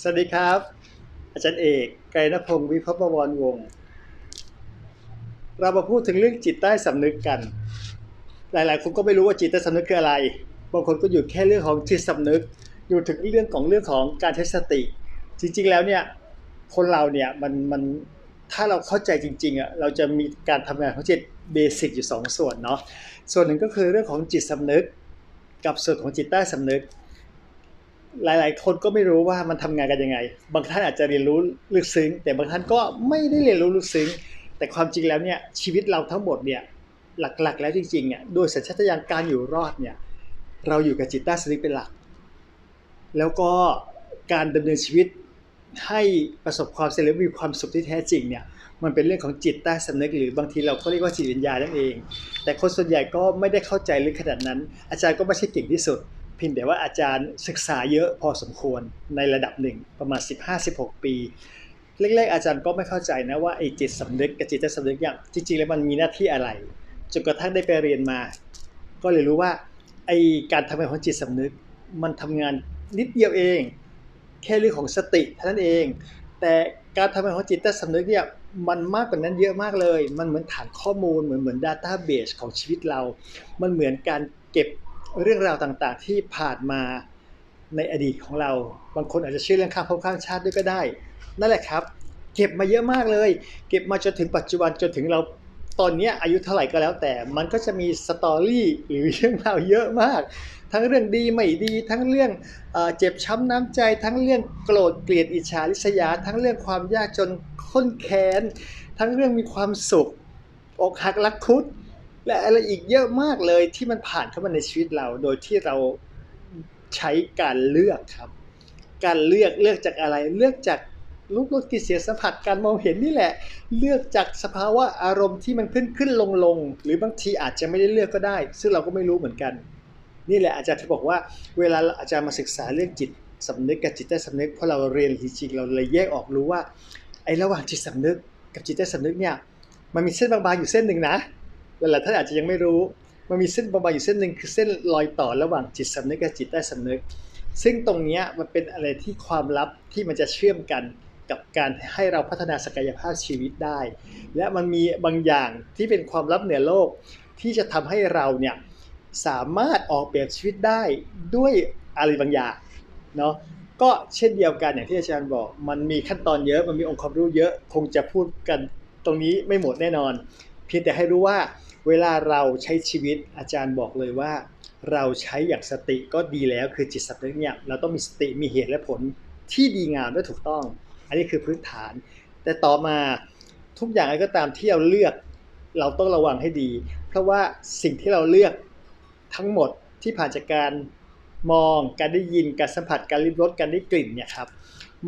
สวัสดีครับ อาจารย์เอกไกรณพงศ์วิภพวรวงศ์เรามาพูดถึงเรื่องจิตใต้สำนึกกัน หลายๆ คนก็ไม่รู้ว่าจิตใต้สำนึกคืออะไร บางคนก็อยู่แค่เรื่องของจิตสำนึก อยู่ถึงเรื่องของเรื่องของการใช้สติ จริงๆ แล้วเนี่ย คนเราเนี่ยมันมันถ้าเราเข้าใจจริงๆอะเราจะมีการทำงานของจิตเบสิกอยู่สองส่วนเนาะส่วนหนึ่งก็คือเรื่องของจิตสำนึก กับส่วนของจิตใต้สำนึก หลาย ๆ คนก็ไม่รู้ว่ามันทำงานกันยังไง บางท่านอาจจะเรียนรู้ลึกซึ้ง แต่บางท่านก็ไม่ได้เรียนรู้ลึกซึ้ง แต่ความจริงแล้วเนี่ยชีวิตเราทั้งหมดเนี่ยหลัก ๆ แล้วจริง ๆ เนี่ยโดยสัญชาตญาณการอยู่รอดเนี่ยเราอยู่กับจิตใต้สำนึกเป็นหลัก แล้วก็การดำเนินชีวิตให้ประสบความสำเร็จมีความสุขที่แท้จริงเนี่ยมันเป็นเรื่องของจิตใต้สำนึกหรือบางทีเราก็เรียกว่าจิตวิญญาณนั่นเอง แต่คนส่วนใหญ่ก็ไม่ได้เข้าใจลึกขนาดนั้น อาจารย์ก็ไม่ใช่เก่งที่สุด เพียงแต่ว่าอาจารย์ศึกษาเยอะพอสมควรในระดับหนึ่งประมาณ 15-16 ปีแรกๆอาจารย์ก็ไม่เข้าใจนะว่าไอ้จิตสำนึกกับจิตใต้สำนึกเนี่ยจริงๆแล้วมันมีหน้าที่อะไรจนกระทั่งได้ไปเรียนมา ก็เลยรู้ว่าไอ้การทำงานของจิตสำนึก มันทำงานนิดเดียวเอง แค่เรื่องของสติเท่านั้นเอง แต่การทำงานของจิตใต้สำนึกเนี่ยมันมากกว่านั้นเยอะมากเลย มันเหมือนฐานข้อมูลเหมือนเหมือนดัตต้าเบสของชีวิตเรา มันเหมือนการเก็บ เรื่องราวต่างๆ ที่ผ่านมาในอดีตของเรา บางคนอาจจะเชื่อเรื่องข้ามภพข้ามชาติด้วยก็ได้ นั่นแหละครับ เก็บมาเยอะมากเลย เก็บมาจนถึงปัจจุบันจนถึงเราตอนนี้อายุเท่าไหร่ก็แล้วแต่ มันก็จะมีสตอรี่หรือเรื่องราวเยอะมาก ทั้งเรื่องดีไม่ดี ทั้งเรื่องเอเจ็บช้ำน้ำใจ ทั้งเรื่องโกรธเกลียดอิจฉาริษยา ทั้งเรื่องความยากจนข้นแค้น ทั้งเรื่องมีความสุขอกหักรักคุด และอะไรอีกเยอะมากเลยที่มันผ่านเข้ามาในชีวิตเรา โดยที่เราใช้การเลือกครับ การเลือกเลือกจากอะไร เลือกจากรูปรสกลิ่นเสียงสัมผัสการมองเห็นนี่แหละ เลือกจากสภาวะอารมณ์ที่มันขึ้นขึ้นลงลงหรือบางทีอาจจะไม่ได้เลือกก็ได้ ซึ่งเราก็ไม่รู้เหมือนกัน นี่แหละอาจารย์ที่บอกว่า เวลาอาจารย์มาศึกษาเรื่องจิตสำนึกกับจิตใต้สำนึกพราะเราเรียนจริงๆเราเลยแยกออกรู้ว่าไอ้ระหว่างจิตสำนึกกับจิตใต้สำนึกเนี่ยมันมีเส้นบางๆอยู่เส้นหนึ่งนะ หลายๆท่านอาจจะยังไม่รู้ มันมีเส้นบางๆอยู่เส้นหนึ่งคือเส้นรอยต่อระหว่างจิตสำนึกกับจิตใต้สำนึก ซึ่งตรงนี้มันเป็นอะไรที่ความลับที่มันจะเชื่อมกันกับการให้เราพัฒนาศักยภาพชีวิตได้ และมันมีบางอย่างที่เป็นความลับเหนือโลก ที่จะทำให้เราเนี่ยสามารถออกแบบชีวิตได้ด้วยอะไรบางอย่างเนาะก็เช่นเดียวกันอย่างที่อาจารย์บอก มันมีขั้นตอนเยอะมันมีองค์ความรู้เยอะ คงจะพูดกันตรงนี้ไม่หมดแน่นอน เพียงแต่ให้รู้ว่า เวลาเราใช้ชีวิตอาจารย์บอกเลยว่า เราใช้อย่างสติก็ดีแล้วคือจิตสำนึกเนี่ยเราต้องมีสติมีเหตุและผลที่ดีงามและถูกต้อง อันนี้คือพื้นฐาน แต่ต่อมาทุกอย่างอะไรก็ตามที่เราเลือกเราต้องระวังให้ดี เพราะว่าสิ่งที่เราเลือกทั้งหมดที่ผ่านจากการมอง การได้ยิน การสัมผัส การลิ้มรส การได้กลิ่นเนี่ยครับ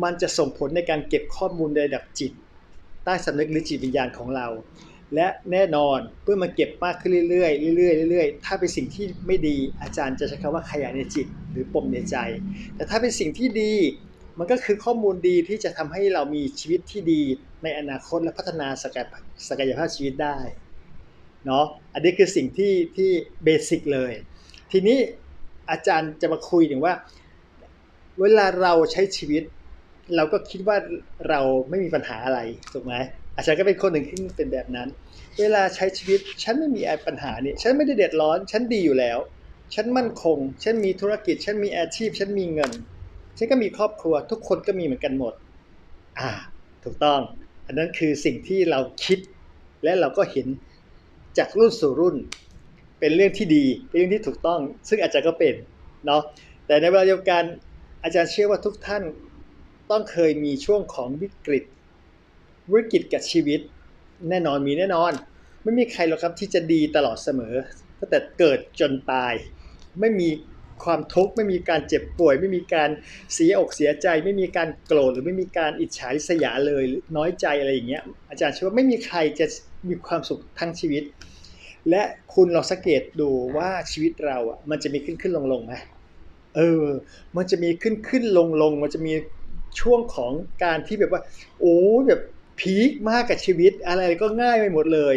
มันจะส่งผลในการเก็บข้อมูลในระดับจิต ใต้สำนึกหรือจิตวิญญาณของเรา และแน่นอนเมื่อมันเก็บมากขึ้นเรื่อยๆเรื่อยๆเรื่อยๆถ้าเป็นสิ่งที่ไม่ดีอาจารย์จะใช้คำว่าขยะในจิต หรือปมในใจ แต่ถ้าเป็นสิ่งที่ดีมันก็คือข้อมูลดีที่จะทำให้เรามีชีวิตที่ดีในอนาคตและพัฒนาศักยศักยภาพชีวิตได้เนาะอันนี้คือสิ่งที่ที่เบสิกเลย ทีนี้อาจารย์จะมาคุยถึงว่า เวลาเราใช้ชีวิต เราก็คิดว่าเราไม่มีปัญหาอะไรถูกไหม อาจารย์ก็เป็นคนหนึ่งที่เป็นแบบนั้น เวลาใช้ชีวิตฉันไม่มีปัญหานี่ฉันไม่ได้เดือดร้อน ฉันดีอยู่แล้ว ฉันมั่นคง ฉันมีธุรกิจ ฉันมีอาชีพ ฉันมีเงิน ฉันก็มีครอบครัว ทุกคนก็มีเหมือนกันหมด อ่า ถูกต้อง อันนั้นคือสิ่งที่เราคิด และเราก็เห็นจากรุ่นสู่รุ่น เป็นเรื่องที่ดี เป็นเรื่องที่ถูกต้อง ซึ่งอาจารย์ก็เป็นเนาะ แต่ในเวลาเดียวกันอาจารย์เชื่อว่าทุกท่านต้องเคยมีช่วงของวิกฤต วิกฤตกับชีวิต แน่นอนมีแน่นอน ไม่มีใครหรอกครับที่จะดีตลอดเสมอตั้งแต่เกิดจนตาย ไม่มีความทุกข์ไม่มีการเจ็บป่วย ไม่มีการเสียอกเสียใจ ไม่มีการโกรธหรือไม่มีการอิจฉาริษยาเลยน้อยใจอะไรอย่างเงี้ยอาจารย์เชื่อว่าไม่มีใครจะมีความสุขทั้งชีวิต และคุณลองสังเกตดูว่าชีวิตเราอะมันจะมีขึ้นขึ้นลงลงไหมเออ มันจะมีขึ้นขึ้นลงลงมันจะมีช่วงของการที่แบบว่า โอ้แบบ พีคมากกับชีวิต อะไรก็ง่ายไปหมดเลย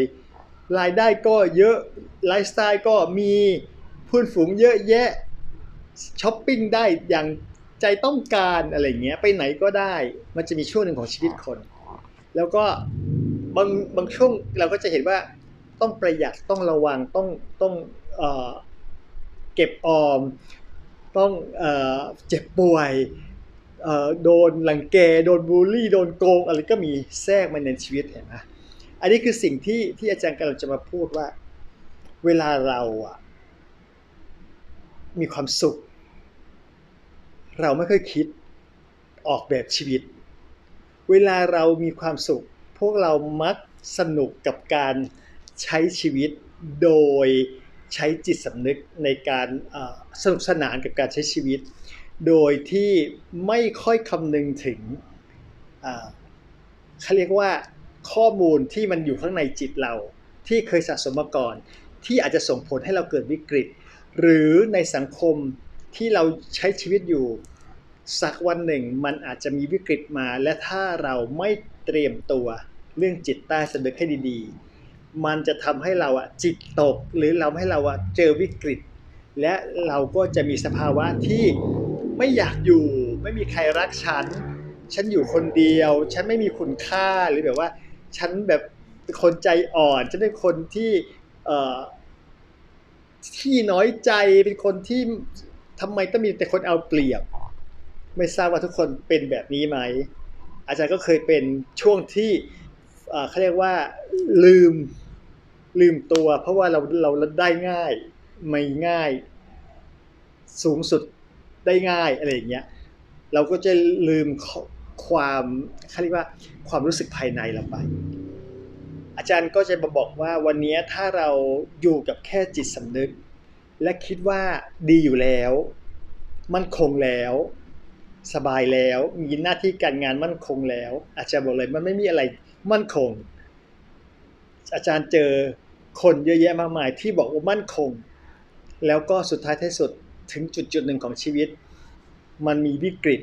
รายได้ก็เยอะ ไลฟ์สไตล์ก็มีเพื่อนฝูงเยอะแยะช้อปปิ้งได้อย่างใจต้องการอะไรเงี้ยไปไหนก็ได้ มันจะมีช่วงหนึ่งของชีวิตคน แล้วก็บางบางช่วงเราก็จะเห็นว่าต้องประหยัดต้องระวังต้องต้องเอเก็บออม ต้องเอเจ็บป่วย โดนหลังแกโดนบูลลี่ โดนโกงอะไรก็มีแทรกมาในชีวิตเห็นไหมอันนี้คือสิ่งที่ที่อาจารย์กำลังจะมาพูดว่า เวลาเราอะมีความสุข เราไม่เคยคิดออกแบบชีวิต เวลาเรามีความสุข พวกเรามักสนุกกับการใช้ชีวิตโดยใช้จิตสำนึกในการสนุกสนานกับการใช้ชีวิต โดยที่ไม่ค่อยคำนึงถึงเขาเรียกว่าข้อมูลที่มันอยู่ข้างในจิตเรา ที่เคยสะสมมาก่อน ที่อาจจะส่งผลให้เราเกิดวิกฤต หรือในสังคมที่เราใช้ชีวิตอยู่ สักวันหนึ่งมันอาจจะมีวิกฤตมา และถ้าเราไม่เตรียมตัวเรื่องจิตใต้สำนึกให้ดีๆ มันจะทำให้เราอะจิตตก หรือเราให้เราอะเจอวิกฤต และเราก็จะมีสภาวะที่ ไม่อยากอยู่ ไม่มีใครรักฉัน ฉันอยู่คนเดียว ฉันไม่มีคุณค่าหรือแบบว่า ฉันแบบคนใจอ่อน ฉันเป็นคนที่เอ่อที่น้อยใจเป็นคนที่ทำไมต้องมีแต่คนเอาเปรียบ ไม่ทราบว่าทุกคนเป็นแบบนี้ไหม อาจารย์ก็เคยเป็นช่วงที่เขาเรียกว่าลืมลืมตัว เพราะว่าเราเราได้ง่ายไม่ง่าย สูงสุด ได้ง่ายอะไรอย่างเงี้ยเราก็จะลืมความเขาเรียกว่าความรู้สึกภายในเราไป อาจารย์ก็จะมาบอกว่าวันนี้ถ้าเราอยู่กับแค่จิตสำนึก และคิดว่าดีอยู่แล้ว มั่นคงแล้ว สบายแล้ว มีหน้าที่การงานมั่นคงแล้ว อาจารย์บอกเลยมันไม่มีอะไรมั่นคง อาจารย์เจอคนเยอะแยะมากมายที่บอกว่ามั่นคง แล้วก็สุดท้ายท้ายสุด ถึงจุดจุดหนึ่งของชีวิต มันมีวิกฤต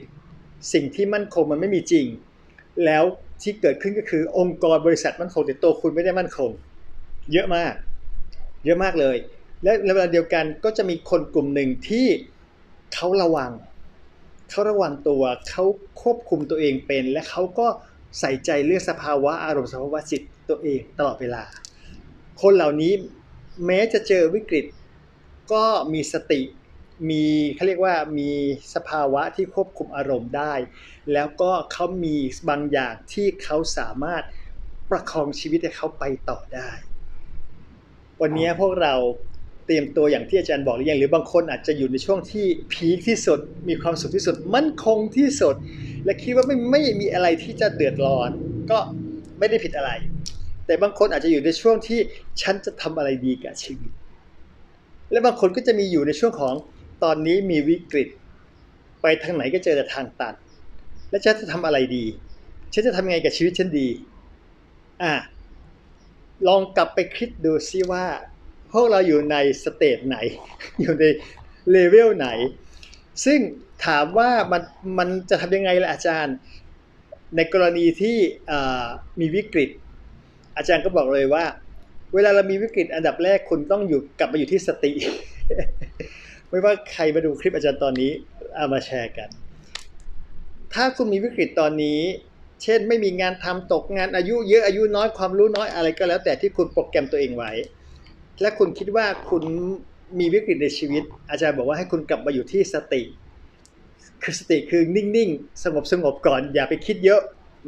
สิ่งที่มั่นคงมันไม่มีจริง แล้วที่เกิดขึ้นก็คือองค์กรบริษัทมั่นคงแต่ตัวคุณไม่ได้มั่นคง เยอะมาก เยอะมากเลย และในเวลาเดียวกันก็จะมีคนกลุ่มหนึ่งที่เขาระวังเขาระวังตัวเขาควบคุมตัวเองเป็น และเขาก็ใส่ใจเรื่องสภาวะอารมณ์สภาวะจิตตัวเองตลอดเวลา คนเหล่านี้แม้จะเจอวิกฤตก็มีสติ มีเขาเรียกว่ามีสภาวะที่ควบคุมอารมณ์ได้ แล้วก็เขามีบางอย่างที่เขาสามารถประคองชีวิตให้เขาไปต่อได้ วันนี้พวกเราเตรียมตัวอย่างที่อาจารย์บอกหรือยังหรือบางคนอาจจะอยู่ในช่วงที่พีคที่สุด มีความสุขที่สุด มั่นคงที่สุด และคิดว่าไม่ไม่มีอะไรที่จะเดือดร้อน ก็ไม่ได้ผิดอะไร แต่บางคนอาจจะอยู่ในช่วงที่ฉันจะทำอะไรดีกับชีวิต และบางคนก็จะมีอยู่ในช่วงของ ตอนนี้มีวิกฤต ไปทางไหนก็เจอแต่ทางตัน แล้วฉันจะทำอะไรดี ฉันจะทำยังไงกับชีวิตฉันดี อะ ลองกลับไปคิดดูซิว่า พวกเราอยู่ในสเตจไหน อยู่ในเลเวลไหน ซึ่งถามว่ามันมันจะทำยังไงล่ะอาจารย์ ในกรณีที่มีวิกฤต อาจารย์ก็บอกเลยว่า เวลาเรามีวิกฤตอันดับแรกคุณต้องอยู่กลับมาอยู่ที่สติ ไม่ว่าใครมาดูคลิปอาจารย์ตอนนี้เอามาแชร์กัน ถ้าคุณมีวิกฤตตอนนี้ เช่นไม่มีงานทำตกงานอายุเยอะอายุน้อยความรู้น้อยอะไรก็แล้ว แต่ที่คุณโปรแกรมตัวเองไว้ และคุณคิดว่าคุณมีวิกฤตในชีวิต อาจารย์บอกว่าให้คุณกลับมาอยู่ที่สติ คือสติคือนิ่งๆ สงบสงบก่อน อย่าไปคิดเยอะ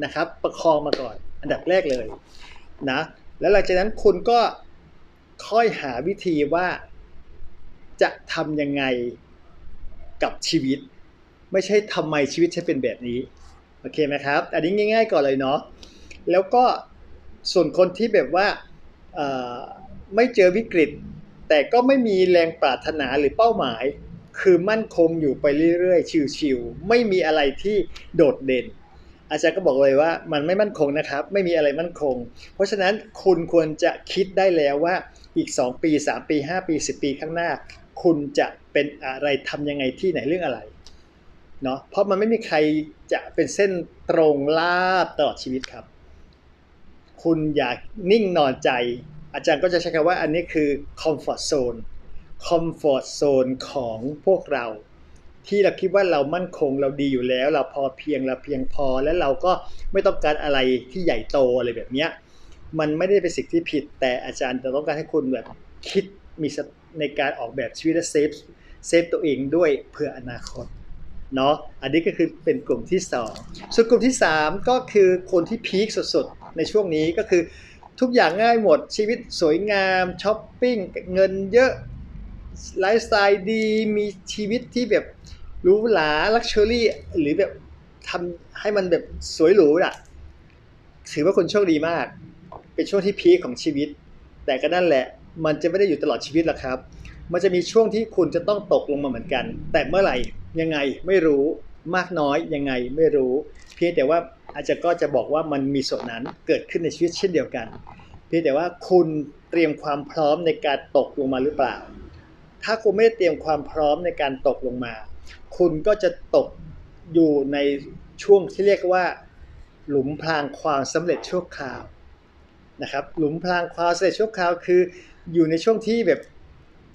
นะครับ ประคองมาก่อน อันดับแรกเลยนะแล้วหลังจากนั้นคุณก็ค่อยหาวิธีว่า จะทำยังไงกับชีวิต ไม่ใช่ทำไมชีวิตฉันเป็นแบบนี้โอเคไหมครับ อันนี้ง่าย ๆ ก่อนเลยเนาะแล้วก็ส่วนคนที่แบบว่าไม่เจอวิกฤต แต่ก็ไม่มีแรงปรารถนาหรือเป้าหมาย คือมั่นคงอยู่ไปเรื่อยๆ ชิวๆไม่มีอะไรที่โดดเด่น อาจารย์ก็บอกเลยว่ามันไม่มั่นคงนะครับ ไม่มีอะไรมั่นคง เพราะฉะนั้นคุณควรจะคิดได้แล้วว่าอีก 2 ปี 3 ปี 5 ปี 10 ปีข้างหน้า คุณจะเป็นอะไรทำยังไงที่ไหนเรื่องอะไรเนาะเพราะมันไม่มีใครจะเป็นเส้นตรงลาบตลอดชีวิตครับ คุณอยากนิ่งนอนใจ อาจารย์ก็จะใช้คำว่าอันนี้คือ comfort zone comfort zone ของพวกเรา ที่เราคิดว่าเรามั่นคงเราดีอยู่แล้ว เราพอเพียงเราเพียงพอและเราก็ไม่ต้องการอะไรที่ใหญ่โตอะไรแบบเนี้ยมันไม่ได้เป็นสิ่งที่ผิด แต่อาจารย์จะต้องการให้คุณแบบคิดมีส ในการออกแบบชีวิตและเซฟเซฟตัวเองด้วยเพื่ออนาคตเนาะอันนี้ก็คือเป็นกลุ่มที่ 2 ส่วนกลุ่มที่ 3 ก็คือคนที่พีคสุดๆ ในช่วงนี้ก็คือทุกอย่างง่ายหมดชีวิตสวยงามช้อปปิ้งเงินเยอะไลฟ์สไตล์ดีมีชีวิตที่แบบหรูหราลักชัวรี่หรือแบบทำให้มันแบบสวยหรูอะถือว่าคุณโชคดีมาก เป็นช่วงที่พีคของชีวิต แต่ก็นั่นแหละ มันจะไม่ได้อยู่ตลอดชีวิตหรอกครับ มันจะมีช่วงที่คุณจะต้องตกลงมาเหมือนกัน แต่เมื่อไหร่ยังไงไม่รู้มากน้อยยังไงไม่รู้ เพียงแต่ว่าอาจจะก็จะบอกว่ามันมีส่วนนั้นเกิดขึ้นในชีวิตเช่นเดียวกัน เพียงแต่ว่าคุณเตรียมความพร้อมในการตกลงมาหรือเปล่า ถ้าคุณไม่ได้เตรียมความพร้อมในการตกลงมา คุณก็จะตกอยู่ในช่วงที่เรียกว่า หลุมพรางความสำเร็จชั่วคราวนะครับหลุมพรางความสำเร็จชั่วคราวคือ อยู่ในช่วงที่แบบ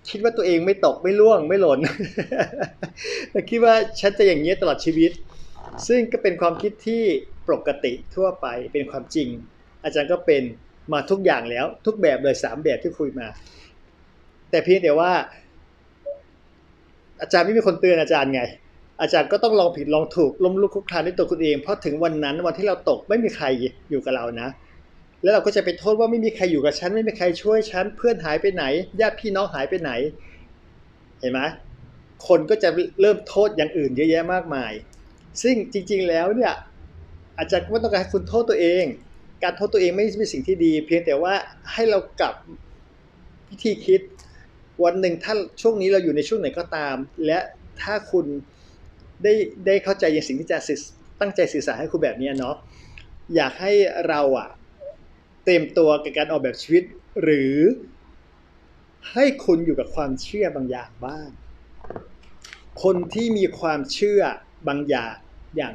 คิดว่าตัวเองไม่ตกไม่ล่วงไม่หล่นแต่คิดว่าฉันจะอย่างนี้ตลอดชีวิต ซึ่งก็เป็นความคิดที่ปกติทั่วไปเป็นความจริง อาจารย์ก็เป็นมาทุกอย่างแล้ว ทุกแบบเลยสามแบบที่คุยมา แต่เพียงแต่ว่า อาจารย์ไม่มีคนเตือนอาจารย์ไง อาจารย์ก็ต้องลองผิดลองถูกล้มลุกคลุกคลานด้วยตัวคุณเอง เพราะถึงวันนั้นวันที่เราตกไม่มีใครอยู่กับเรานะ แล้วเราก็จะไปโทษว่าไม่มีใครอยู่กับฉันไม่มีใครช่วยฉันเพื่อนหายไปไหนญาติพี่น้องหายไปไหน เห็นไหมคนก็จะเริ่มโทษอย่างอื่นเยอะแยะมากมาย ซึ่งจริง ๆแล้วเนี่ยอาจารย์ก็ไม่ต้องการให้คุณโทษตัวเอง การโทษตัวเองไม่ใช่เป็นสิ่งที่ดี เพียงแต่ว่าให้เรากลับวิธีคิด วันหนึ่งถ้าช่วงนี้เราอยู่ในช่วงไหนก็ตาม และถ้าคุณได้ได้เข้าใจในสิ่งที่จะตั้งใจสื่อสารให้คุณแบบนี้เนาะอยากให้เราอะ เตรียมตัวกับการออกแบบชีวิต หรือให้คุณอยู่กับความเชื่อบางอย่างบ้าง คนที่มีความเชื่อบางอย่างอย่าง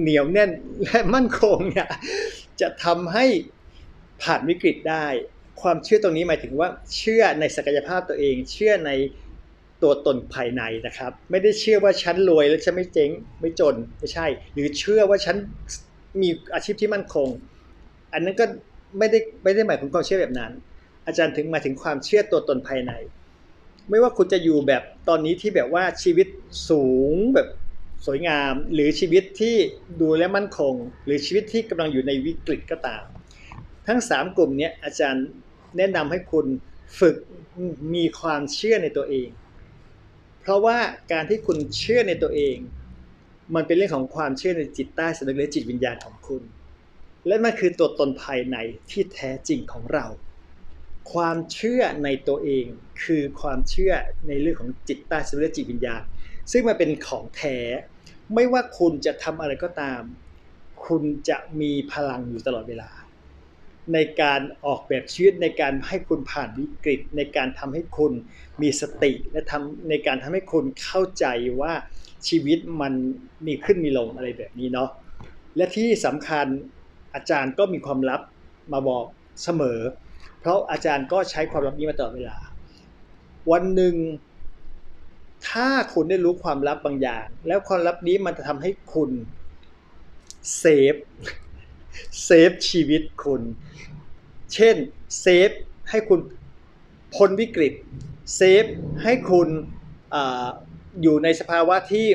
เหนียวแน่นและมั่นคงเนี่ยจะทำให้ผ่านวิกฤตได้ ความเชื่อตรงนี้หมายถึงว่าเชื่อในศักยภาพตัวเอง เชื่อในตัวตนภายในนะครับ ไม่ได้เชื่อว่าฉันรวยแล้วฉันไม่เจ๊งไม่จนไม่ใช่ หรือเชื่อว่าฉันมีอาชีพที่มั่นคง อันนั้นก็ไม่ได้ไม่ได้หมายถึงความเชื่อแบบนั้น อาจารย์ถึงมาถึงความเชื่อตัวตนภายใน ไม่ว่าคุณจะอยู่แบบตอนนี้ที่แบบว่าชีวิตสูงแบบสวยงาม หรือชีวิตที่ดูและมั่นคง หรือชีวิตที่กำลังอยู่ในวิกฤตก็ตาม ทั้ง 3 กลุ่มนี้อาจารย์แนะนำให้คุณฝึกมีความเชื่อในตัวเอง เพราะว่าการที่คุณเชื่อในตัวเอง มันเป็นเรื่องของความเชื่อในจิตใต้สำนึกและจิตวิญญาณของคุณ และมันคือตัวตนภายในที่แท้จริงของเรา ความเชื่อในตัวเอง คือความเชื่อในเรื่องของจิตใต้สำนึกและจิตวิญญาณ ซึ่งมันเป็นของแท้ ไม่ว่าคุณจะทำอะไรก็ตาม คุณจะมีพลังอยู่ตลอดเวลา ในการออกแบบชีวิตในการให้คุณผ่านวิกฤต ในการทำให้คุณมีสติ และทำในการทำให้คุณเข้าใจว่าชีวิตมันมีขึ้นมีลงอะไรแบบนี้เนาะและที่สำคัญ อาจารย์ก็มีความลับมาบอกเสมอ เพราะอาจารย์ก็ใช้ความลับนี้มาตลอดเวลา วันหนึ่งถ้าคุณได้รู้ความลับบางอย่าง แล้วความลับนี้มันจะทำให้คุณเซฟเซฟชีวิตคุณ เช่นเซฟให้คุณพ้นวิกฤตเซฟให้คุณออยู่ในสภาวะที่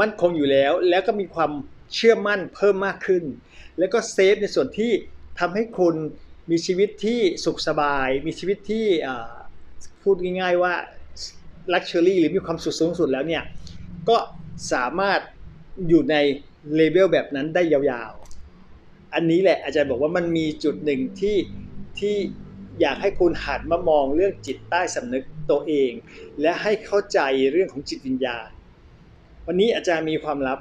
มั่นคงอยู่แล้ว แล้วก็มีความเชื่อมั่นเพิ่มมากขึ้น แล้วก็เซฟในส่วนที่ทำให้คุณมีชีวิตที่สุขสบาย มีชีวิตที่พูดง่ายๆว่าลักชัวรี่หรือมีความสุขสูงสุดแล้วเนี่ย ก็สามารถอยู่ในเลเวลแบบนั้นได้ยาวๆ อันนี้แหละอาจารย์บอกว่ามันมีจุดหนึ่งที่ที่อยากให้คุณหันมามองเรื่องจิตใต้สำนึกตัวเอง และให้เข้าใจเรื่องของจิตวิญญาณ วันนี้อาจารย์มีความลับ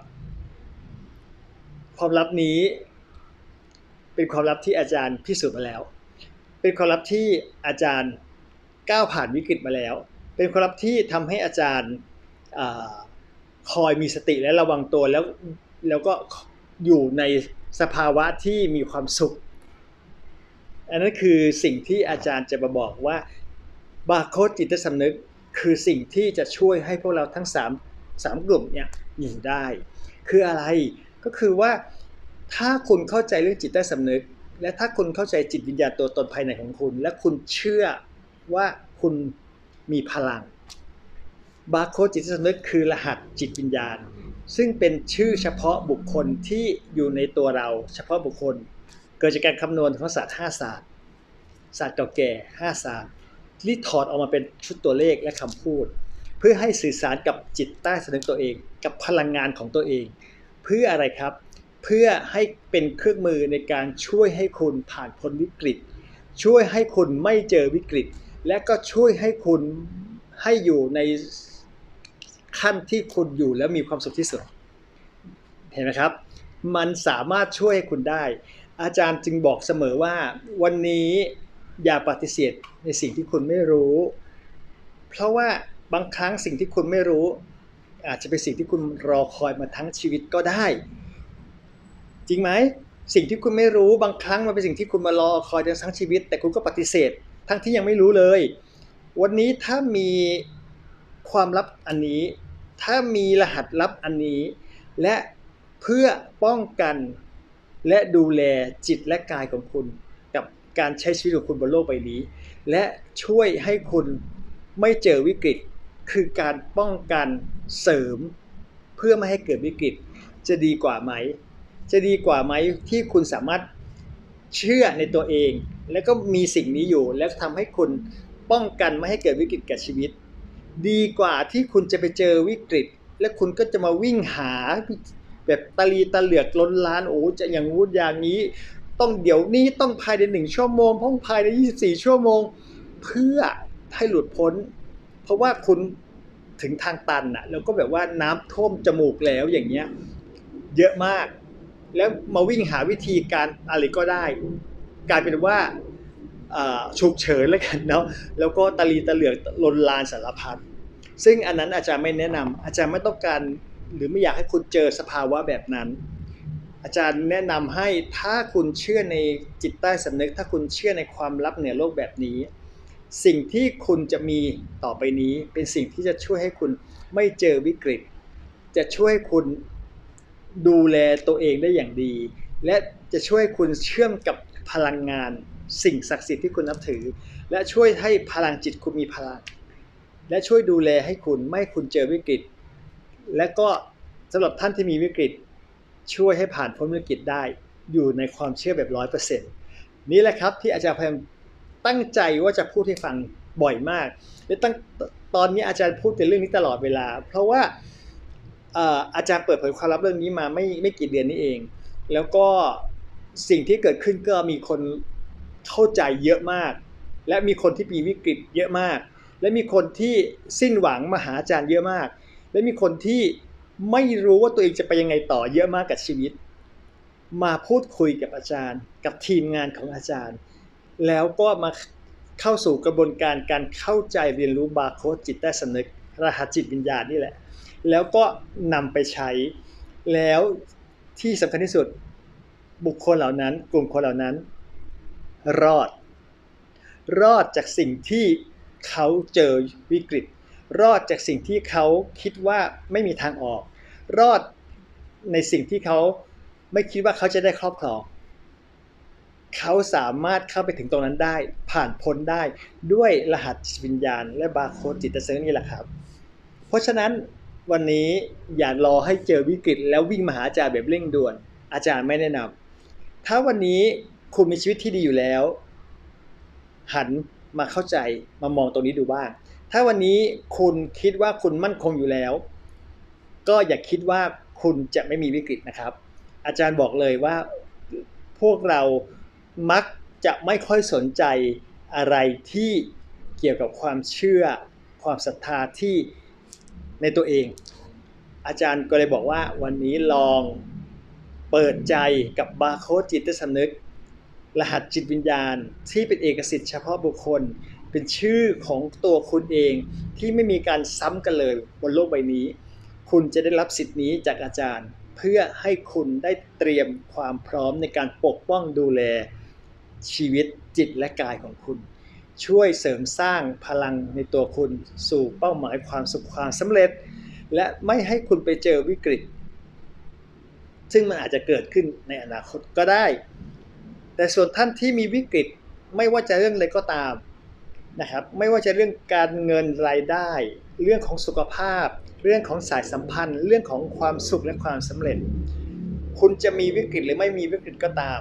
ความลับนี้ เป็นความลับที่อาจารย์พิสูจน์มาแล้ว เป็นความลับที่อาจารย์ก้าวผ่านวิกฤตมาแล้ว เป็นความลับที่ทำให้อาจารย์คอยมีสติและระวังตัวแล้วแล้วก็อยู่ในสภาวะที่มีความสุข อันนั้นคือสิ่งที่อาจารย์จะมาบอกว่าบาโคจิตสำนึกคือสิ่งที่จะช่วยให้พวกเราทั้งสามกลุ่มเนี่ยอยู่ได้ คืออะไรก็คือว่า ถ้าคุณเข้าใจเรื่องจิตใต้สำนึก และถ้าคุณเข้าใจจิตวิญญาณตัวตนภายในของคุณ และคุณเชื่อว่าคุณมีพลังบาร์โค้ดจิตใต้สำนึกคือรหัสจิตวิญญาณ ซึ่งเป็นชื่อเฉพาะบุคคลที่อยู่ในตัวเรา เฉพาะบุคคล เกิดจากการคำนวณของศาสตร์5ศาสตร์ศาสตร์เก่าแก่5ศาสตร์ที่ถอดออกมาเป็นชุดตัวเลขและคำพูด เพื่อให้สื่อสารกับจิตใต้สำนึกตัวเอง กับพลังงานของตัวเอง เพื่ออะไรครับ เพื่อให้เป็นเครื่องมือในการช่วยให้คุณผ่านพ้นวิกฤต ช่วยให้คุณไม่เจอวิกฤต และก็ช่วยให้คุณให้อยู่ในขั้นที่คุณอยู่แล้วมีความสุขที่สุด เห็นไหมครับ มันสามารถช่วยให้คุณได้ อาจารย์จึงบอกเสมอว่า วันนี้อย่าปฏิเสธในสิ่งที่คุณไม่รู้ เพราะว่าบางครั้งสิ่งที่คุณไม่รู้ อาจจะเป็นสิ่งที่คุณรอคอยมาทั้งชีวิตก็ได้ จริงไหมสิ่งที่คุณไม่รู้บางครั้งมันเป็นสิ่งที่คุณมารอคอยจนทั้งชีวิต แต่คุณก็ปฏิเสธ ทั้งที่ยังไม่รู้เลย วันนี้ถ้ามีความลับอันนี้ ถ้ามีรหัสลับอันนี้ และเพื่อป้องกันและดูแลจิตและกายของคุณ กับการใช้ชีวิตของคุณบนโลกใบนี้ และช่วยให้คุณไม่เจอวิกฤต คือการป้องกันเสริม เพื่อไม่ให้เกิดวิกฤตจะดีกว่าไหม จะดีกว่าไหมที่คุณสามารถเชื่อในตัวเอง แล้วก็มีสิ่งนี้อยู่ แล้วทำให้คุณป้องกันไม่ให้เกิดวิกฤตกับชีวิต ดีกว่าที่คุณจะไปเจอวิกฤต และคุณก็จะมาวิ่งหาแบบตะลีตะเหลือกล้นล้านโอ้จะอย่างงู้นอย่างนี้ ต้องเดี๋ยวนี้ต้องภายในหนึ่งชั่วโมงต้องภายใน 24 ชั่วโมง เพื่อให้หลุดพ้น เพราะว่าคุณถึงทางตันอะแล้วก็แบบว่าน้ำท่วมจมูกแล้วอย่างเงี้ย เยอะมาก แล้วมาวิ่งหาวิธีการอะไรก็ได้ กลายเป็นว่าฉุกเฉินแล้วกันเนาะแล้วก็ตะลีตะเหลือกลนลานสารพัดซึ่งอันนั้นอาจารย์ไม่แนะนำอาจารย์ไม่ต้องการหรือไม่อยากให้คุณเจอสภาวะแบบนั้น อาจารย์แนะนำให้ถ้าคุณเชื่อในจิตใต้สำนึก ถ้าคุณเชื่อในความลับเหนือโลกแบบนี้ สิ่งที่คุณจะมีต่อไปนี้เป็นสิ่งที่จะช่วยให้คุณไม่เจอวิกฤต จะช่วยคุณ ดูแลตัวเองได้อย่างดี และจะช่วยคุณเชื่อมกับพลังงาน สิ่งศักดิ์สิทธิ์ที่คุณนับถือ และช่วยให้พลังจิตคุณมีพลัง และช่วยดูแลให้คุณไม่คุณเจอวิกฤต และก็สำหรับท่านที่มีวิกฤต ช่วยให้ผ่านพ้นวิกฤตได้ อยู่ในความเชื่อแบบร้อยเปอร์เซ็นต์นี่แหละครับที่อาจารย์พยายามตั้งใจว่าจะพูดให้ฟังบ่อยมากและตั้งตอนนี้อาจารย์พูดแต่เรื่องนี้ตลอดเวลา เพราะว่า อาจารย์เปิดเผยความลับเรื่องนี้มาไม่ไม่กี่เดือนนี้เอง แล้วก็สิ่งที่เกิดขึ้นก็มีคนเข้าใจเยอะมาก และมีคนที่มีวิกฤตเยอะมาก และมีคนที่สิ้นหวังมาหาอาจารย์เยอะมาก และมีคนที่ไม่รู้ว่าตัวเองจะไปยังไงต่อเยอะมากกับชีวิต มาพูดคุยกับอาจารย์ กับทีมงานของอาจารย์ แล้วก็มาเข้าสู่กระบวนการการเข้าใจเรียนรู้บาร์โค้ดจิตใต้สำนึกรหัสจิตวิญญาณนี่แหละ แล้วก็นำไปใช้ แล้วที่สำคัญที่สุดบุคคลเหล่านั้น กลุ่มคนเหล่านั้น รอด รอดจากสิ่งที่เขาเจอวิกฤต รอดจากสิ่งที่เขาคิดว่าไม่มีทางออก รอดในสิ่งที่เขาไม่คิดว่าเขาจะได้ครอบครอง เขาสามารถเข้าไปถึงตรงนั้นได้ ผ่านพ้นได้ด้วยรหัสวิญญาณ และบาร์โค้ดจิตเซนนี่แหละครับ เพราะฉะนั้น วันนี้อย่ารอให้เจอวิกฤต แล้ววิ่งมาหาอาจารย์แบบเร่งด่วน อาจารย์ไม่แนะนำถ้าวันนี้คุณมีชีวิตที่ดีอยู่แล้ว หันมาเข้าใจมามองตรงนี้ดูบ้าง ถ้าวันนี้คุณคิดว่าคุณมั่นคงอยู่แล้ว ก็อย่าคิดว่าคุณจะไม่มีวิกฤตนะครับ อาจารย์บอกเลยว่าพวกเรามักจะไม่ค่อยสนใจอะไรที่เกี่ยวกับความเชื่อ ความศรัทธาที่ ในตัวเอง อาจารย์ก็เลยบอกว่าวันนี้ลองเปิดใจกับบาร์โค้ดจิตสำนึก รหัสจิตวิญญาณ ที่เป็นเอกสิทธิ์เฉพาะบุคคล เป็นชื่อของตัวคุณเองที่ไม่มีการซ้ำกันเลยบนโลกใบนี้ คุณจะได้รับสิทธินี้จากอาจารย์ เพื่อให้คุณได้เตรียมความพร้อมในการปกป้องดูแลชีวิตจิตและกายของคุณ ช่วยเสริมสร้างพลังในตัวคุณสู่เป้าหมายความสุขความสำเร็จ และไม่ให้คุณไปเจอวิกฤต ซึ่งมันอาจจะเกิดขึ้นในอนาคตก็ได้ แต่ส่วนท่านที่มีวิกฤตไม่ว่าจะเรื่องอะไรก็ตามนะครับไม่ว่าจะเรื่องการเงินรายได้ เรื่องของสุขภาพ เรื่องของสายสัมพันธ์ เรื่องของความสุขและความสำเร็จ คุณจะมีวิกฤตหรือไม่มีวิกฤตก็ตาม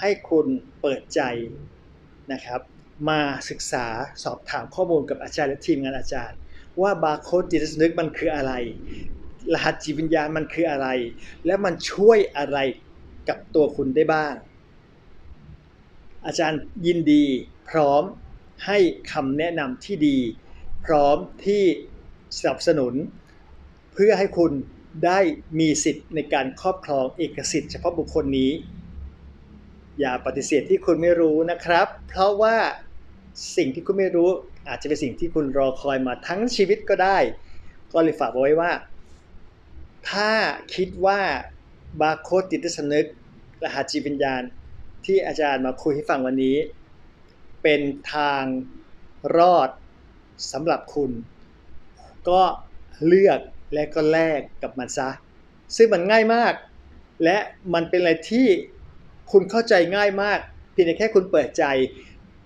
ให้คุณเปิดใจ นะครับ มาศึกษาสอบถามข้อมูลกับอาจารย์และทีมงานอาจารย์ ว่าบาร์โค้ดจิตสำนึกมันคืออะไร รหัสจิตวิญญาณมันคืออะไร และมันช่วยอะไรกับตัวคุณได้บ้าง อาจารย์ยินดีพร้อมให้คำแนะนำที่ดี พร้อมที่สนับสนุน เพื่อให้คุณได้มีสิทธิ์ในการครอบครองเอกสิทธิ์เฉพาะบุคคลนี้ อย่าปฏิเสธที่คุณไม่รู้นะครับ เพราะว่าสิ่งที่คุณไม่รู้ อาจจะเป็นสิ่งที่คุณรอคอยมาทั้งชีวิตก็ได้ ก็เลยฝากเอาไว้ว่า ถ้าคิดว่าบาร์โค้ดจิตสนึกรหัสจิตวิญญาณ ที่อาจารย์มาคุยให้ฟังวันนี้ เป็นทางรอดสำหรับคุณ ก็เลือกและก็แลกกับมันซะ ซึ่งมันง่ายมาก และมันเป็นอะไรที่ คุณเข้าใจง่ายมาก เพียงแต่แค่คุณเปิดใจ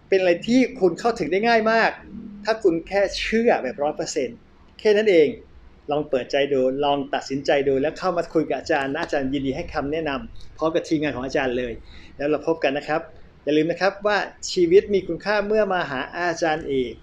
เป็นอะไรที่คุณเข้าถึงได้ง่ายมาก ถ้าคุณแค่เชื่อแบบร้อยเปอร์เซ็นต์แค่นั้นเอง ลองเปิดใจดูลองตัดสินใจดูแล้วเข้ามาคุยกับอาจารย์นะอาจารย์ยินดีให้คำแนะนำพร้อมกับทีมงานของอาจารย์เลย แล้วเราพบกันนะครับอย่าลืมนะครับว่าชีวิตมีคุณค่าเมื่อมาหาอาจารย์เอก